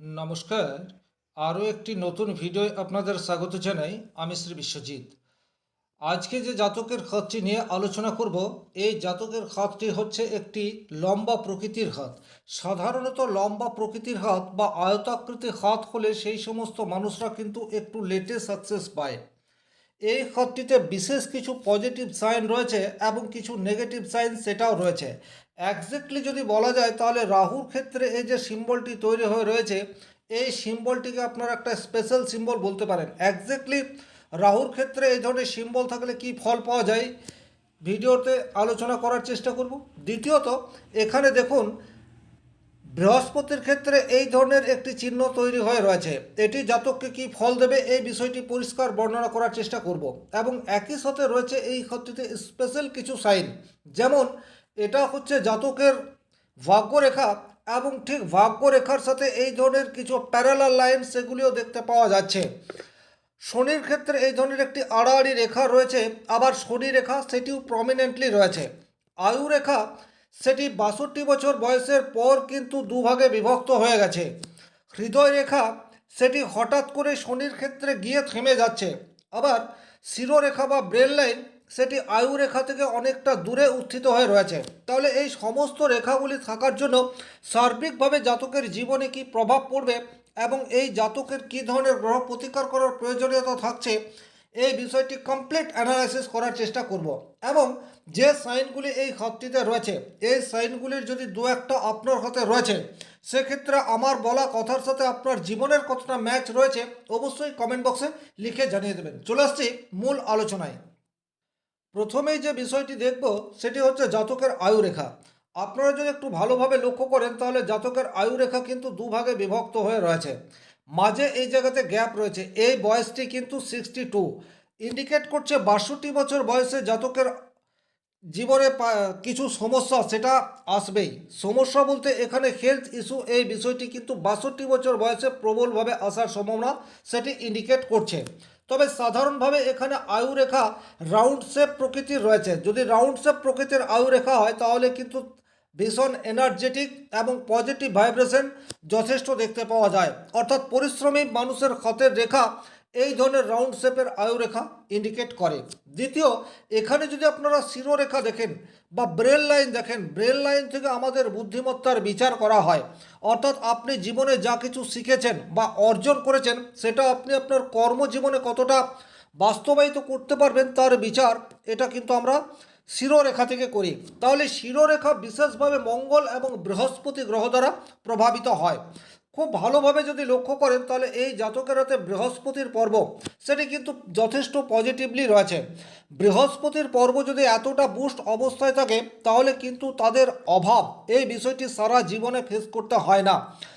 নমস্কার। আরও একটি নতুন ভিডিও আপনাদের স্বাগত জানাই, আমি শ্রী বিশ্বজিৎ। আজকে যে জাতকের খাতটি নিয়ে আলোচনা করব, এই জাতকের খাতটি হচ্ছে একটি লম্বা প্রকৃতির হাত সাধারণত লম্বা প্রকৃতির হাত বা আয়তাকৃতির হাত হলে সেই সমস্ত মানুষরা কিন্তু একটু লেটে সাকসেস পায়। এই খাতটিতে বিশেষ কিছু পজিটিভ সাইন রয়েছে এবং কিছু নেগেটিভ সাইন সেটাও রয়েছে। একজ্যাক্টলি যদি বলা যায় তাহলে রাহুর ক্ষেত্রে এই যে সিম্বলটি তৈরি হয়ে রয়েছে, এই সিম্বলটিকে আপনারা একটা স্পেশাল সিম্বল বলতে পারেন। একজ্যাক্টলি রাহুর ক্ষেত্রে এই ধরনের সিম্বল থাকলে কি ফল পাওয়া যায়? ভিডিওতে আলোচনা করার চেষ্টা করব। দ্বিতীয়ত, এখানে দেখুন বৃহস্পতির ক্ষেত্রে এই ধরনের একটি চিহ্ন তৈরি হয়ে রয়েছে। এটি জাতককে কি ফল দেবে এই বিষয়টি পরিষ্কার বর্ণনা করার চেষ্টা করব। এবং একই সাথে রয়েছে এই ক্ষেত্রটিতে স্পেশাল কিছু সাইন যেমন এটা হচ্ছে জাতকের ভাগ্যরেখা এবং ঠিক ভাগ্যরেখার সাথে এই ধরনের কিছু প্যারালাল লাইন সেগুলিও দেখতে পাওয়া যাচ্ছে। শনির ক্ষেত্রে এই ধরনের একটি আড়াআড়ি রেখা রয়েছে, আবার শনি রেখা সেটিও প্রমিনেন্টলি রয়েছে। আয়ু রেখা সেটি বাষট্টি বছর বয়সের পর কিন্তু দুভাগে বিভক্ত হয়ে গেছে। হৃদয় রেখা সেটি হঠাৎ করে শনির ক্ষেত্রে গিয়ে থেমে যাচ্ছে। আবার শিরোরেখা বা ব্রেন লাইন সেটি আয়ু রেখা থেকে অনেকটা দূরে উত্থিত হয়ে রয়েছে। তাহলে এই সমস্ত রেখাগুলি থাকার জন্য সার্বিকভাবে জাতকের জীবনে কি প্রভাব পড়বে এবং এই জাতকের কী ধরনের গ্রহ প্রতিকার করার প্রয়োজনীয়তা থাকছে, এই বিষয়টি কমপ্লিট অ্যানালাইসিস করার চেষ্টা করব। এবং যে সাইনগুলি এই হাতটিতে রয়েছে, এই সাইনগুলির যদি দু একটা আপনার হাতে রয়েছে, সেক্ষেত্রে আমার বলা কথার সাথে আপনার জীবনের কতটা ম্যাচ রয়েছে, অবশ্যই কমেন্ট বক্সে লিখে জানিয়ে দেবেন। চলে আসছি মূল আলোচনায়। প্রথমেই যে বিষয়টি দেখব, সেটি হচ্ছে জাতকের আয়ু রেখা আপনারা যদি একটু ভালোভাবে লক্ষ্য করেন, তাহলে জাতকের আয়ু রেখা কিন্তু দুভাগে বিভক্ত হয়ে রয়েছে। মাঝে এই জায়গাতে গ্যাপ রয়েছে। এই বয়সটি কিন্তু সিক্সটি টু ইন্ডিকেট করছে বাষট্টি বছর বয়সে জাতকের জীবনে কিছু সমস্যা সেটা আসবেই। সমস্যা বলতে এখানে হেলথ ইস্যু এই বিষয়টি কিন্তু বাষট্টি বছর বয়সে প্রবলভাবে আসার সম্ভাবনা সেটি ইন্ডিকেট করছে। তবে সাধারণভাবে এখানে আয়ু রেখা রাউন্ড শেপ প্রকৃতির রয়েছে। যদি রাউন্ড শেপ প্রকৃতির আয়ু রেখা হয়, তাহলে কিন্তু ভীষণ এনার্জেটিক এবং পজিটিভ ভাইব্রেশন যথেষ্ট দেখতে পাওয়া যায়। অর্থাৎ পরিশ্রমী মানুষের ক্ষতের রেখা এই ধরনের রাউন্ড শেপের আয়ুরেখা ইন্ডিকেট করে। দ্বিতীয়, এখানে যদি আপনারা শিরোরেখা দেখেন বা ব্রেল লাইন দেখেন ব্রেল লাইন থেকে আমাদের বুদ্ধিমত্তার বিচার করা হয়। অর্থাৎ আপনি জীবনে যা কিছু শিখেছেন বা অর্জন করেছেন, সেটা আপনি আপনার কর্মজীবনে কতটা বাস্তবায়িত করতে পারবেন তার বিচার, এটা কিন্তু আমরা শিরোরেখা থেকে করি। তাহলে শিরোরেখা বিশেষভাবে মঙ্গল এবং বৃহস্পতি গ্রহ দ্বারা প্রভাবিত হয়। খুব ভালোভাবে যদি লক্ষ্য করেন, তাহলে এই জাতকেরাতে বৃহস্পতির পর্ব, সেটি কিন্তু যথেষ্ট পজিটিভলি রয়েছে। বৃহস্পতির পর্ব যদি এতটা বুস্ট অবস্থায় থাকে, তাহলে কিন্তু তাদের অভাব, এই বিষয়টি সারা জীবনে ফেস করতে হয় না।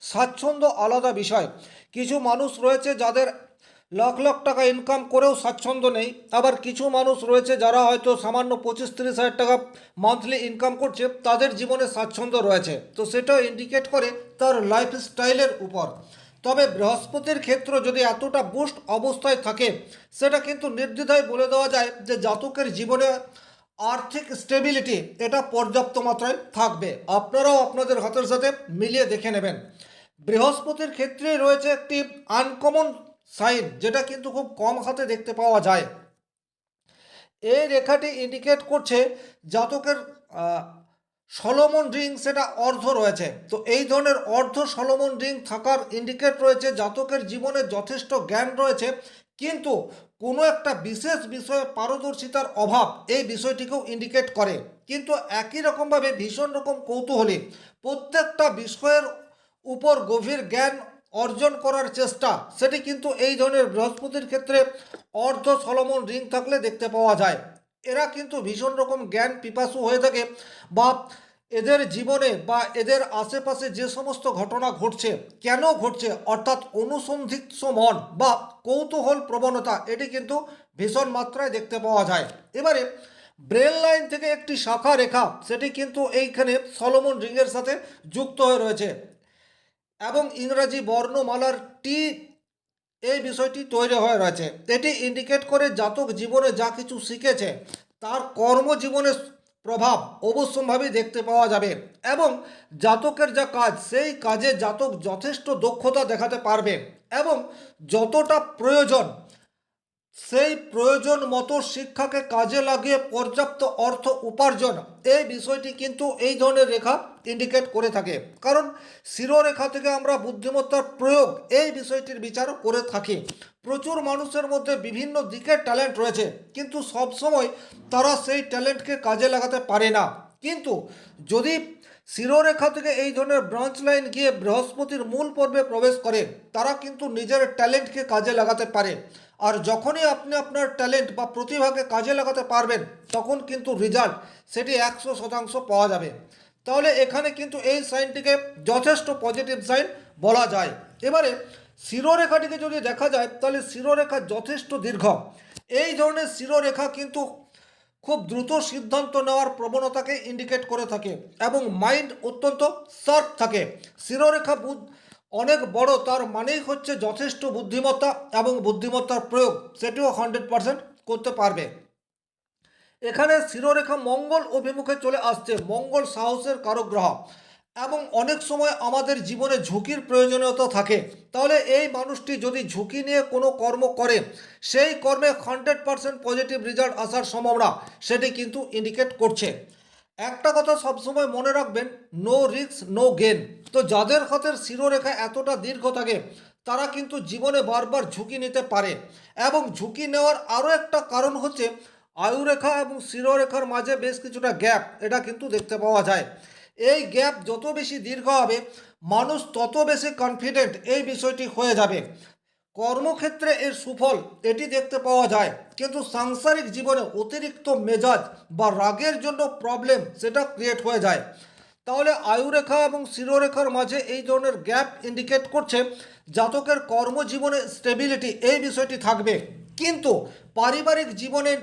স্বাচ্ছন্দ্য আলাদা বিষয়। কিছু মানুষ রয়েছে যাদের লাখ লাখ টাকা ইনকাম করেও স্বাচ্ছন্দ্য নেই। আবার কিছু মানুষ রয়েছে যারা হয়তো সামান্য পঁচিশ তিরিশ হাজার টাকা মান্থলি ইনকাম করছে, তাদের জীবনে স্বাচ্ছন্দ্য রয়েছে। তো সেটাও ইন্ডিকেট করে তার লাইফ স্টাইলের উপর। তবে বৃহস্পতির ক্ষেত্র যদি এতটা বুস্ট অবস্থায় থাকে, সেটা কিন্তু নির্দ্বিধায় বলে দেওয়া যায় যে জাতকের জীবনে আর্থিক স্টেবিলিটি এটা পর্যাপ্ত মাত্রায় থাকবে। আপনারাও আপনাদের হাতের সাথে মিলিয়ে দেখে নেবেন। বৃহস্পতির ক্ষেত্রে রয়েছে একটি আনকমন সাইন, যেটা কিন্তু খুব কম হাতে দেখতে পাওয়া যায়। এই রেখাটি ইন্ডিকেট করছে জাতকের সলোমন রিং সেটা অর্ধ রয়েছে। তো এই ধরনের অর্ধ সলোমন রিং থাকার ইন্ডিকেট রয়েছে জাতকের জীবনে যথেষ্ট জ্ঞান রয়েছে, কিন্তু কোনো একটা বিশেষ বিষয়ে পারদর্শিতার অভাব এই বিষয়টিকেও ইন্ডিকেট করে। কিন্তু একই রকমভাবে ভীষণ রকম কৌতূহলী। প্রত্যেকটা বিষয়ের উপর গভীর জ্ঞান অর্জন করার চেষ্টা, সেটি কিন্তু এই ধরনের বৃহস্পতির ক্ষেত্রে অর্ধ সলমন রিং থাকলে দেখতে পাওয়া যায়। এরা কিন্তু ভীষণ রকম জ্ঞান পিপাসু হয়ে থাকে বা এদের জীবনে বা এদের আশেপাশে যে সমস্ত ঘটনা ঘটছে, কেন ঘটছে, অর্থাৎ অনুসন্ধিৎস মন বা কৌতূহল প্রবণতা, এটি কিন্তু ভীষণ মাত্রায় দেখতে পাওয়া যায়। এবারে ব্রেল লাইন থেকে একটি শাখা রেখা, সেটি কিন্তু এইখানে সলোমন রিংয়ের সাথে যুক্ত হয়ে রয়েছে। এবং ইংরাজি বর্ণমালার টি এই বিষয়টি তৈরি হয়ে রয়েছে। এটি ইন্ডিকেট করে জাতক জীবনে যা কিছু শিখেছে, তার কর্মজীবনের প্রভাব অবশ্যম্ভাবেই দেখতে পাওয়া যাবে এবং জাতকের যা কাজ, সেই কাজে জাতক যথেষ্ট দক্ষতা দেখাতে পারবে এবং যতটা প্রয়োজন সেই প্রয়োজন মতো শিক্ষাকে কাজে লাগিয়ে পর্যাপ্ত অর্থ উপার্জন। এই বিষয়টি কিন্তু এই ধরনের রেখা ইন্ডিকেট করে থাকে। কারণ শিরোরেখা থেকে আমরা বুদ্ধিমত্তার প্রয়োগ, এই বিষয়টির বিচার করে থাকি। প্রচুর মানুষের মধ্যে বিভিন্ন দিকের ট্যালেন্ট রয়েছে, কিন্তু সবসময় তারা সেই ট্যালেন্টকে কাজে লাগাতে পারে না। কিন্তু যদি শিরোরেখা থেকে এই ধরনের ব্রাঞ্চ লাইন গিয়ে বৃহস্পতির মূল পর্বে প্রবেশ করে, তারা কিন্তু নিজের ট্যালেন্টকে কাজে লাগাতে পারে। আর যখনই আপনি আপনার ট্যালেন্ট বা প্রতিভাকে কাজে লাগাতে পারবেন, তখন কিন্তু রেজাল্ট সেটি একশো শতাংশ পাওয়া যাবে। তাহলে এখানে কিন্তু এই সাইনটিকে যথেষ্ট পজিটিভ সাইন বলা যায়। এবারে শিরোরেখাটিকে যদি দেখা যায়, তাহলে শিরোরেখা যথেষ্ট দীর্ঘ। এই ধরনের শিরোরেখা কিন্তু খুব দ্রুত সিদ্ধান্ত নেওয়ার প্রবণতাকে ইন্ডিকেট করে থাকে এবং মাইন্ড অত্যন্ত শার্প থাকে। শিরোরেখা বুধ অনেক বড় তার মানেই হচ্ছে যথেষ্ট বুদ্ধিমত্তা এবং বুদ্ধিমত্তার প্রয়োগ, সেটিও হান্ড্রেড পারসেন্ট করতে পারবে। এখানে শিরোরেখা মঙ্গল অভিমুখে চলে আসছে, মঙ্গল সাহসের কারক গ্রহ এবং অনেক সময় আমাদের জীবনে ঝুঁকির প্রয়োজনীয়তা থাকে। তাহলে এই মানুষটি যদি ঝুঁকি নিয়ে কোনো কর্ম করে, সেই কর্মে হান্ড্রেড পারসেন্ট পজিটিভ রেজাল্ট আসার সম্ভাবনা, সেটি কিন্তু ইন্ডিকেট করছে। একটা কথা সবসময় মনে রাখবেন নো রিস্ক নো গেন তো যাদের হাতের শিরোরেখা এতটা দীর্ঘ থাকে, তারা কিন্তু জীবনে বারবার ঝুঁকি নিতে পারে। এবং ঝুঁকি নেওয়ার আরও একটা কারণ হচ্ছে, আয়ুরেখা এবং শিরোরেখার মাঝে বেশ কিছুটা গ্যাপ এটা কিন্তু দেখতে পাওয়া যায়। এই গ্যাপ যত বেশি দীর্ঘ হবে, মানুষ তত বেশি কনফিডেন্ট এই বিষয়টি হয়ে যাবে। কর্মক্ষেত্রে এর সুফল এটি দেখতে পাওয়া যায়। কিন্তু সাংসারিক জীবনে অতিরিক্ত মেজাজ বা রাগের জন্য প্রবলেম সেটা ক্রিয়েট হয়ে যায়। তাহলে আয়ুরেখা এবং শিরোরেখার মাঝে এই ধরনের গ্যাপ ইন্ডিকেট করছে জাতকের কর্মজীবনে স্টেবিলিটি এই বিষয়টি থাকবে। কিন্তু পারিবারিক জীবনের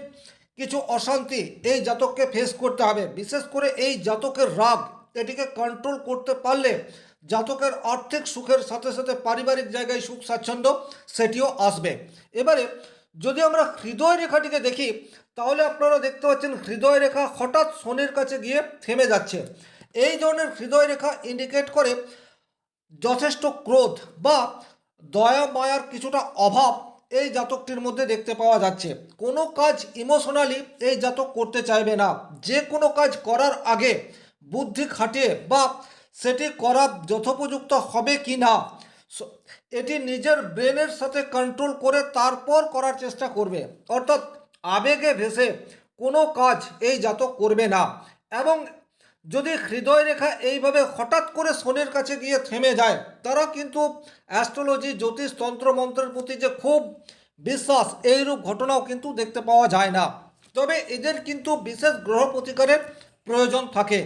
কিছু অশান্তি এই জাতককে ফেস করতে হবে। বিশেষ করে এই জাতকের রাগ এটিকে কন্ট্রোল করতে পারলে জাতকের আর্থিক সুখের সাথে সাথে পারিবারিক জায়গায় সুখ স্বাচ্ছন্দ্য সেটিও আসবে। এবারে যদি আমরা হৃদয় রেখাটিকে দেখি, তাহলে আপনারা দেখতে পাচ্ছেন হৃদয় রেখা হঠাৎ শনির কাছে গিয়ে থেমে যাচ্ছে। এই ধরনের হৃদয় রেখা ইন্ডিকেট করে যথেষ্ট ক্রোধ বা দয়া, মায়ার কিছুটা অভাব এই জাতকটির মধ্যে দেখতে পাওয়া যাচ্ছে। কোনো কাজ ইমোশনালি এই জাতক করতে চাইবে না। যে কোনো কাজ করার আগে বুদ্ধি খাটিয়ে বা সেটি করা যথোপযুক্ত হবে কি না? এটি নিজের ব্রেনের সাথে কন্ট্রোল করে তারপর করার চেষ্টা করবে। অর্থাৎ আবেগে ভেসে কোনো কাজ এই জাতক করবে না। এবং যদি হৃদয় রেখা এইভাবে হঠাৎ করে শনির কাছে গিয়ে থেমে যায়, তারা কিন্তু অ্যাস্ট্রোলজি জ্যোতিষ, তন্ত্র, মন্ত্রের প্রতি যে খুব বিশ্বাস, এইরূপ ঘটনাও কিন্তু দেখতে পাওয়া যায় না। তবে এদের কিন্তু বিশেষ গ্রহ প্রতিকারের প্রয়োজন থাকে।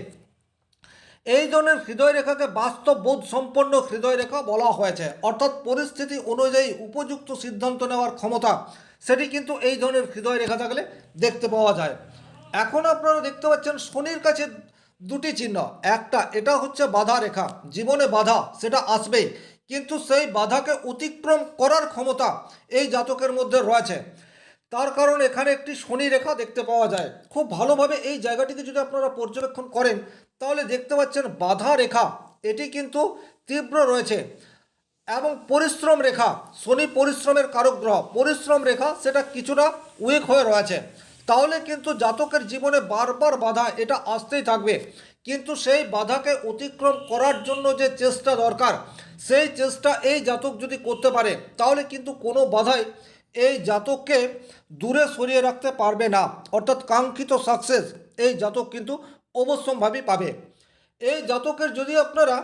এই ধরনের হৃদয় রেখাকে বাস্তব বোধ সম্পন্ন হৃদয় রেখা বলা হয়েছে। অর্থাৎ পরিস্থিতি অনুযায়ী উপযুক্ত সিদ্ধান্ত নেওয়ার ক্ষমতা, সেটি কিন্তু এই ধরনের হৃদয় রেখা থাকলে দেখতে পাওয়া যায়। এখন আপনারা দেখতে পাচ্ছেন শনির কাছে দুটি চিহ্ন। একটা, এটা হচ্ছে বাধা রেখা। জীবনে বাধা, সেটা আসবেই। কিন্তু সেই বাধাকে অতিক্রম করার ক্ষমতা এই জাতকের মধ্যে রয়েছে। তার কারণ এখানে একটি শনি রেখা দেখতে পাওয়া যায়। খুব ভালোভাবে এই জায়গাটিকে যদি আপনারা পর্যবেক্ষণ করেন তাহলে দেখতে পাচ্ছেন বাধা রেখা, এটি কিন্তু তীব্র রয়েছে। এবং পরিশ্রম রেখা, শনি পরিশ্রমের কারক গ্রহ পরিশ্রম রেখা সেটা কিছুটা উইক হয়ে রয়েছে। তাহলে কিন্তু জাতকের জীবনে বারবার বাধা, এটা আসতেই থাকবে। কিন্তু সেই বাধাকে অতিক্রম করার জন্য যে চেষ্টা দরকার, সেই চেষ্টা এই জাতক যদি করতে পারে, তাহলে কিন্তু কোনো বাধাই এই জাতককে দূরে সরিয়ে রাখতে পারবে না। অর্থাৎ কাঙ্ক্ষিত সাকসেস এই জাতক কিন্তু অবশ্যম্ভাবী পাবে। এই জাতকের যদি আপনারা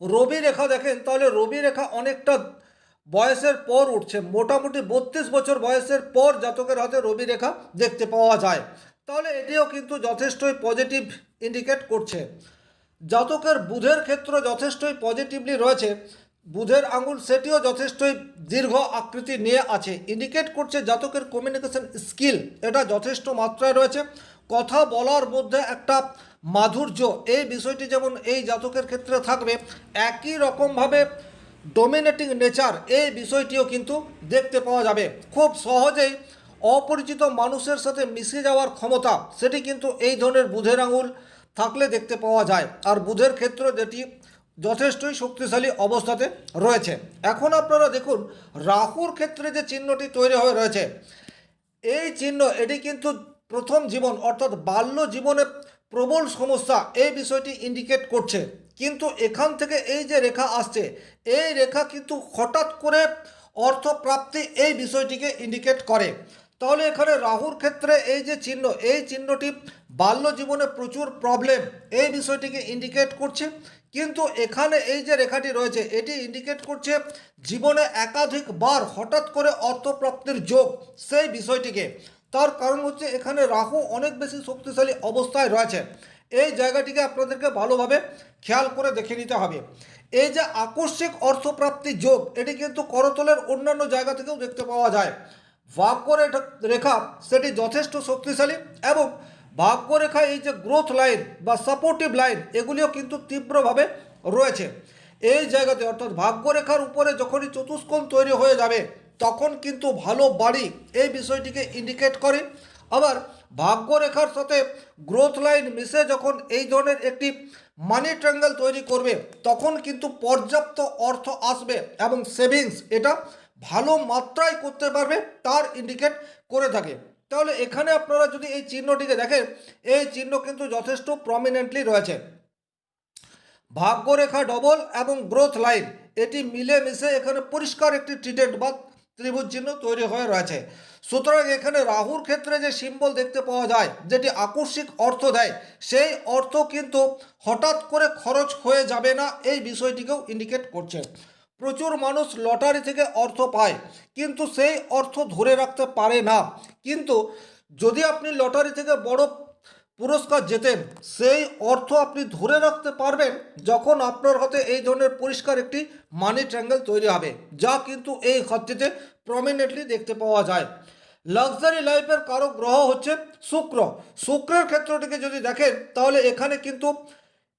রবি রেখা দেখেন, তাহলে রবি রেখা অনেকটা বয়সের পর উঠছে। মোটামুটি বত্রিশ বছর বয়সের পর জাতকের হাতে রবি রেখা দেখতে পাওয়া যায়। তাহলে এটিও কিন্তু যথেষ্টই পজিটিভ ইন্ডিকেট করছে। জাতকের বুধের ক্ষেত্র যথেষ্টই পজিটিভলি রয়েছে। বুধের আঙুল সেটিও যথেষ্টই দীর্ঘ আকৃতি নিয়ে আছে। ইন্ডিকেট করছে জাতকের কমিউনিকেশন স্কিল এটা যথেষ্ট মাত্রায় রয়েছে। কথা বলার মধ্যে একটা মাধুর্য। এই বিষয়টি যেমন এই জাতকের ক্ষেত্রে থাকবে, একই রকমভাবে ডোমিনেটিং নেচার এই বিষয়টিও কিন্তু দেখতে পাওয়া যাবে। খুব সহজেই অপরিচিত মানুষের সাথে মিশে যাওয়ার ক্ষমতা, সেটি কিন্তু এই ধরনের বুধের আঙুল থাকলে দেখতে পাওয়া যায়। আর বুধের ক্ষেত্রে যেটি যথেষ্টই শক্তিশালী অবস্থাতে রয়েছে। এখন আপনারা দেখুন, রাহুর ক্ষেত্রে যে চিহ্নটি তৈরি হয়ে রয়েছে, এই চিহ্ন, এটি কিন্তু প্রথম জীবন, অর্থাৎ বাল্য জীবনে প্রবল সমস্যা, এই বিষয়টি ইন্ডিকেট করছে। কিন্তু এখান থেকে এই যে রেখা আসছে, এই রেখা কিন্তু হঠাৎ করে অর্থপ্রাপ্তি এই বিষয়টিকে ইন্ডিকেট করে। তাহলে এখানে রাহুর ক্ষেত্রে এই যে চিহ্ন, এই চিহ্নটি বাল্য জীবনে প্রচুর প্রবলেম এই বিষয়টিকে ইন্ডিকেট করছে। কিন্তু এখানে এই যে রেখাটি রয়েছে, এটি ইন্ডিকেট করছে জীবনে একাধিকবার হঠাৎ করে অর্থপ্রাপ্তির যোগ সেই বিষয়টিকে। তার কারণ হচ্ছে এখানে রাহু অনেক বেশি শক্তিশালী অবস্থায় রয়েছে। এই জায়গাটিকে আপনাদেরকে ভালোভাবে খেয়াল করে দেখে নিতে হবে। এই যে আকস্মিক অর্থপ্রাপ্তি যোগ, এটি কিন্তু করতলের অন্যান্য জায়গা থেকেও দেখতে পাওয়া যায়। ভাগ্যরেখা রেখা, সেটি যথেষ্ট শক্তিশালী এবং ভাগ্যরেখা এই যে গ্রোথ লাইন বা সাপোর্টিভ লাইন এগুলিও কিন্তু তীব্রভাবে রয়েছে। এই জায়গাতে, অর্থাৎ ভাগ্যরেখার উপরে যখনই চতুষ্কোণ তৈরি হয়ে যাবে তখন কিন্তু ভালো বাড়ি এই বিষয়টিকে ইন্ডিকেট করে। আবার ভাগ্যরেখার সাথে গ্রোথ লাইন মিশে যখন এই ধরনের একটি মানি ট্রাঙ্গেল তৈরি করবে, তখন কিন্তু পর্যাপ্ত অর্থ আসবে এবং সেভিংস এটা ভালো মাত্রায় করতে পারবে তার ইন্ডিকেট করে থাকে। তাহলে এখানে আপনারা যদি এই চিহ্নটিকে দেখেন, এই চিহ্ন কিন্তু যথেষ্ট প্রমিনেন্টলি রয়েছে। ভাগ্যরেখা ডবল এবং গ্রোথ লাইন এটি মিলে মিশে এখানে পরিষ্কার একটি ট্রিটেন্ট বা ত্রিভুজ চিহ্ন তৈরি হয়ে রয়েছে। সুতরাং এখানে রাহুর ক্ষেত্রে যে সিম্বল দেখতে পাওয়া যায়, যেটি আকস্মিক অর্থ দেয়, সেই অর্থ কিন্তু হঠাৎ করে খরচ হয়ে যাবে না, এই বিষয়টিকেও ইন্ডিকেট করছে। প্রচুর মানুষ লটারি থেকে অর্থ পায়, কিন্তু সেই অর্থ ধরে রাখতে পারে না। কিন্তু যদি আপনি লটারি থেকে বড় পুরস্কার জেতেন। সেই অর্থ আপনি ধরে রাখতে পারবেন যখন আপনার হাতে এই ধরনের পরিষ্কার একটি মানি ট্র্যাঙ্গেল তৈরি হবে, যা কিন্তু এই ঘরটিতে প্রমিনেন্টলি দেখতে পাওয়া যায়। লাক্সারি লাইফের কারও গ্রহ হচ্ছে শুক্র। শুক্রের ক্ষেত্রটিকে যদি দেখেন, তাহলে এখানে কিন্তু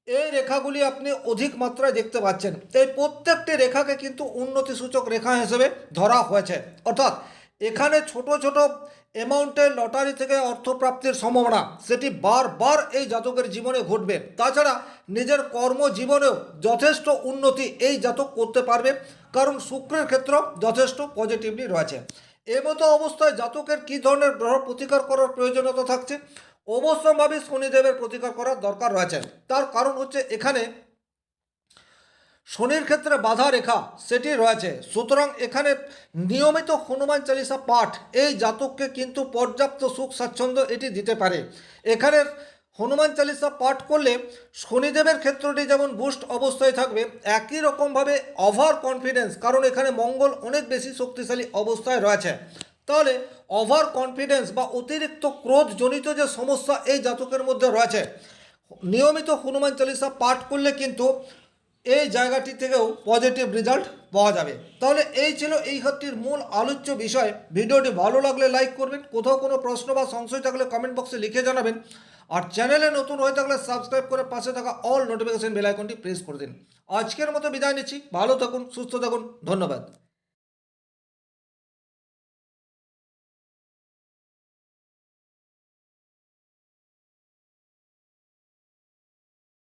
এই রেখাগুলি আপনি অধিক মাত্রায় দেখতে পাচ্ছেন। এই প্রত্যেকটি রেখাকে কিন্তু উন্নতি সূচক রেখা হিসেবে ধরা হয়েছে। অর্থাৎ এখানে ছোট ছোট অ্যামাউন্টের লটারি থেকে অর্থপ্রাপ্তির সম্ভাবনা, সেটি বারবার এই জাতকের জীবনে ঘটবে। তাছাড়া নিজের কর্মজীবনেও যথেষ্ট উন্নতি এই জাতক করতে পারবে, কারণ শুক্রের ক্ষেত্র যথেষ্ট পজিটিভলি রয়েছে। এমতো অবস্থায় জাতকের কী ধরনের গ্রহ প্রতিকার করার প্রয়োজনীয়তা থাকছে? অবশ্যম্ভাবী শনিদেবের প্রতিকার করার দরকার রয়েছে। তার কারণ হচ্ছে এখানে শনির ক্ষেত্রে বাধা রেখা সেটি রয়েছে। সুতরাং এখানে নিয়মিত হনুমান চালিসা পাঠ, এই জাতককে কিন্তু পর্যাপ্ত সুখ স্বাচ্ছন্দ্য এটি দিতে পারে। এখানে হনুমান চালিসা পাঠ করলে শনিদেবের ক্ষেত্রটি যেমন বুস্ট অবস্থায় থাকবে, একই রকমভাবে ওভার কনফিডেন্স, কারণ এখানে মঙ্গল অনেক বেশি শক্তিশালী অবস্থায় রয়েছে। তাহলে ওভার কনফিডেন্স বা অতিরিক্ত ক্রোধজনিত যে সমস্যা এই জাতকের মধ্যে রয়েছে, নিয়মিত হনুমান চালিসা পাঠ করলে কিন্তু এই জায়গাটি থেকেও পজিটিভ রেজাল্ট পাওয়া যাবে। তাহলে এই ছিল এই ঘরটির মূল আলোচ্য বিষয়। ভিডিওটি ভালো লাগলে লাইক করবেন, কোথাও কোনো প্রশ্ন বা সংশয় থাকলে কমেন্ট বক্সে লিখে জানাবেন। আর চ্যানেলে নতুন হয়ে থাকলে সাবস্ক্রাইব করে পাশে থাকা অল নোটিফিকেশান বেল আইকনটি প্রেস করে দিন। আজকের মতো বিদায় নিচ্ছি, ভালো থাকুন, সুস্থ থাকুন, ধন্যবাদ।